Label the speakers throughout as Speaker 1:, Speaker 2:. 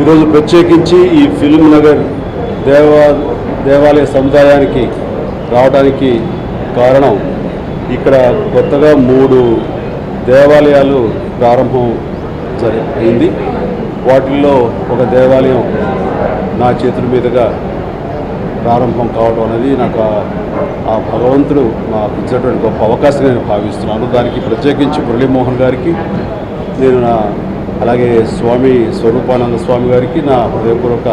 Speaker 1: ఈరోజు ప్రత్యేకించి ఈ ఫిల్మ్ నగర్ దేవా దేవాలయ సముదాయానికి రావడానికి కారణం ఇక్కడ కొత్తగా మూడు దేవాలయాలు ప్రారంభం జరిగింది అయింది. వాటిల్లో ఒక దేవాలయం నా చేతుల మీదుగా ప్రారంభం కావడం అనేది నాకు ఆ- ఆ భగవంతుడు నాకు ఇచ్చినటువంటి గొప్ప అవకాశం నేను భావిస్తున్నాను. దానికి ప్రత్యేకించి మురళీమోహన్ గారికి నేను నా అలాగే స్వామి స్వరూపానంద స్వామి గారికి నా హృదయపూర్వక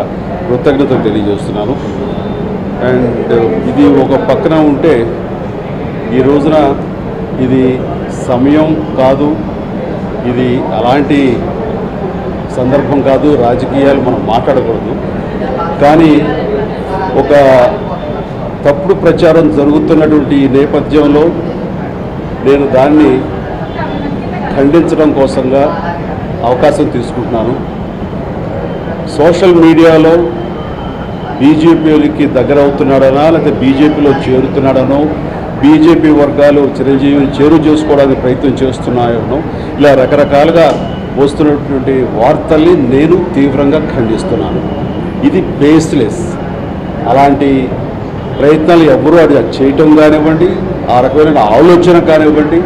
Speaker 1: కృతజ్ఞతలు తెలియజేస్తున్నాను. అండ్ ఇది ఒక పక్కన ఉంటే ఈ రోజున ఇది సమయం కాదు ఇది అలాంటి సందర్భం కాదు రాజకీయాలు మనం మాట్లాడకూడదు. కానీ ఒక తప్పుడు ప్రచారం జరుగుతున్నటువంటి ఈ నేపథ్యంలో నేను దాన్ని ఖండించడం కోసంగా అవకాశం తీసుకుంటున్నాను. సోషల్ మీడియాలో బీజేపీకి దగ్గర అవుతున్నాడనా లేకపోతే బీజేపీలో చేరుతున్నాడనో బీజేపీ వర్గాలు చిరంజీవిని చేరు చేసుకోవడానికి ప్రయత్నం చేస్తున్నాయనో ఇలా రకరకాలుగా వస్తున్నటువంటి వార్తల్ని నేను తీవ్రంగా ఖండిస్తున్నాను. ఇది బేస్లెస్ అలాంటి ప్రయత్నాలు ఎవరూ అది చేయటం కానివ్వండి ఆ రకమైన ఆలోచన కానివ్వండి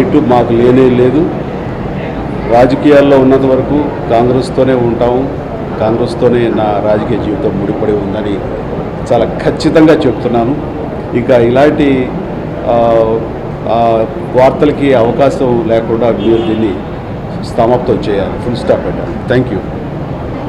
Speaker 1: ఎటు మాకు లేనే లేదు. రాజకీయాల్లో ఉన్నంత వరకు కాంగ్రెస్తోనే ఉంటాము. కాంగ్రెస్తోనే నా రాజకీయ జీవితం ముడిపడి ఉందని చాలా ఖచ్చితంగా చెప్తున్నాను. ఇంకా ఇలాంటి వార్తలకి అవకాశం లేకుండా మీరు దీన్ని సమాప్తం చేయాలి. ఫుల్ స్టాప్ పెట్టాలి థ్యాంక్ యూ